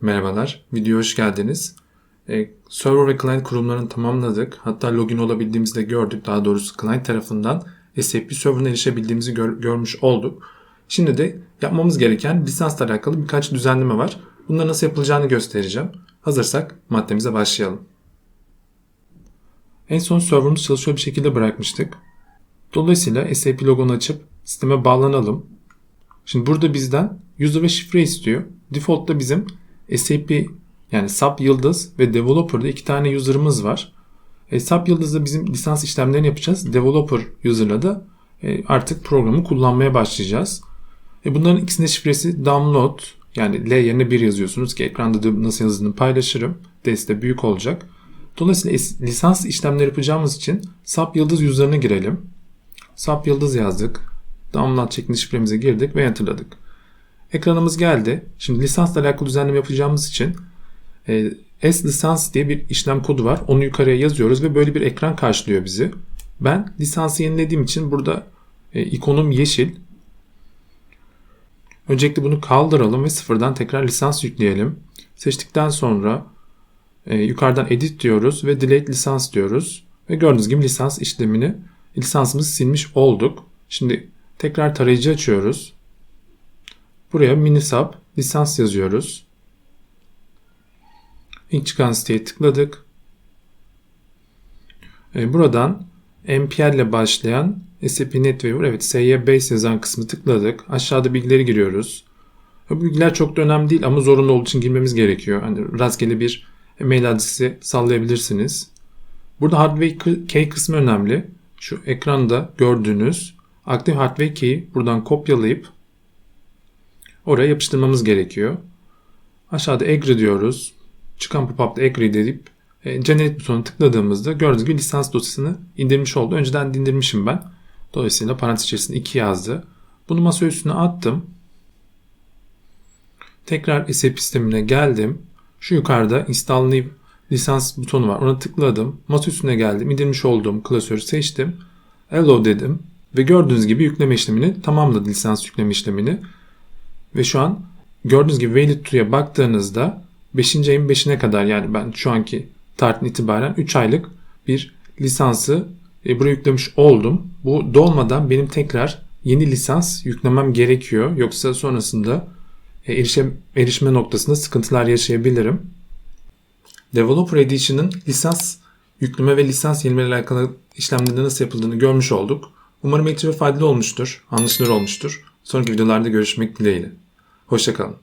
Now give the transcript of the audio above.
Merhabalar, videoya hoş geldiniz. Ee, server ve client kurumlarını tamamladık. Hatta login olabildiğimizi de gördük. Daha doğrusu client tarafından SAP server'ına erişebildiğimizi gör- görmüş olduk. Şimdi de yapmamız gereken lisansla alakalı birkaç düzenleme var. Bunları nasıl yapılacağını göstereceğim. Hazırsak maddemize başlayalım. En son serverımız çalışıyor bir şekilde bırakmıştık. Dolayısıyla SAP logonu açıp sisteme bağlanalım. Şimdi burada bizden user ve şifre istiyor. Default'ta bizim SAP yani SAP Yıldız ve Developer'da iki tane user'ımız var. E, SAP Yıldız'da bizim lisans işlemlerini yapacağız. Developer user'la da e, artık programı kullanmaya başlayacağız. E, bunların ikisinin şifresi download yani L yerine 1 yazıyorsunuz ki ekranda da nasıl yazdığını paylaşırım. D'si de büyük olacak. Dolayısıyla lisans işlemleri yapacağımız için SAP Yıldız user'ına girelim. SAP Yıldız yazdık. Download şeklinde şifremize girdik ve enterladık. Ekranımız geldi. Şimdi lisansla alakalı düzenleme yapacağımız için e, S lisans diye bir işlem kodu var. Onu yukarıya yazıyoruz ve böyle bir ekran karşılıyor bizi. Ben lisansı yenilediğim için burada e, ikonum yeşil. Öncelikle bunu kaldıralım ve sıfırdan tekrar lisans yükleyelim. Seçtikten sonra e, yukarıdan edit diyoruz ve delete lisans diyoruz. Ve gördüğünüz gibi lisans işlemini lisansımızı silmiş olduk. Şimdi tekrar tarayıcı açıyoruz. Buraya minisub lisans yazıyoruz. İlk çıkan siteye tıkladık. E, Buradan MPL ile başlayan SAP NetWeaver, evet SY Base yazan kısmı tıkladık. Aşağıda bilgileri giriyoruz. Bu bilgiler çok da önemli değil ama zorunlu olduğu için girmemiz gerekiyor. Hani rastgele bir mail adresi sallayabilirsiniz. Burada hardware key kısmı önemli. Şu ekranda gördüğünüz aktif hardware key'i buradan kopyalayıp oraya yapıştırmamız gerekiyor. Aşağıda agree diyoruz. Çıkan pop-up'ta agree deyip e, generate butonuna tıkladığımızda gördüğünüz gibi lisans dosyasını indirmiş oldu. Önceden de indirmişim ben. Dolayısıyla parantez içerisinde 2 yazdı. Bunu masa üstüne attım. Tekrar SAP sistemine geldim. Şu yukarıda install new lisans butonu var. Ona tıkladım. Masa üstüne geldim. İndirmiş olduğum klasörü seçtim. Allow dedim. Ve gördüğünüz gibi yükleme işlemini tamamladı lisans yükleme işlemini. Ve şu an gördüğünüz gibi valid to'ya baktığınızda 5. ayın 5'ine kadar yani ben şu anki tarihten itibaren 3 aylık bir lisansı e, buraya yüklemiş oldum. Bu dolmadan benim tekrar yeni lisans yüklemem gerekiyor. Yoksa sonrasında e, erişe, erişme noktasında sıkıntılar yaşayabilirim. Developer Edition'ın lisans yükleme ve lisans yenileme ile alakalı işlemlerinde nasıl yapıldığını görmüş olduk. Umarım eğitici faydalı olmuştur, anlaşılır olmuştur. Sonraki videolarda görüşmek dileğiyle. Hoşçakalın.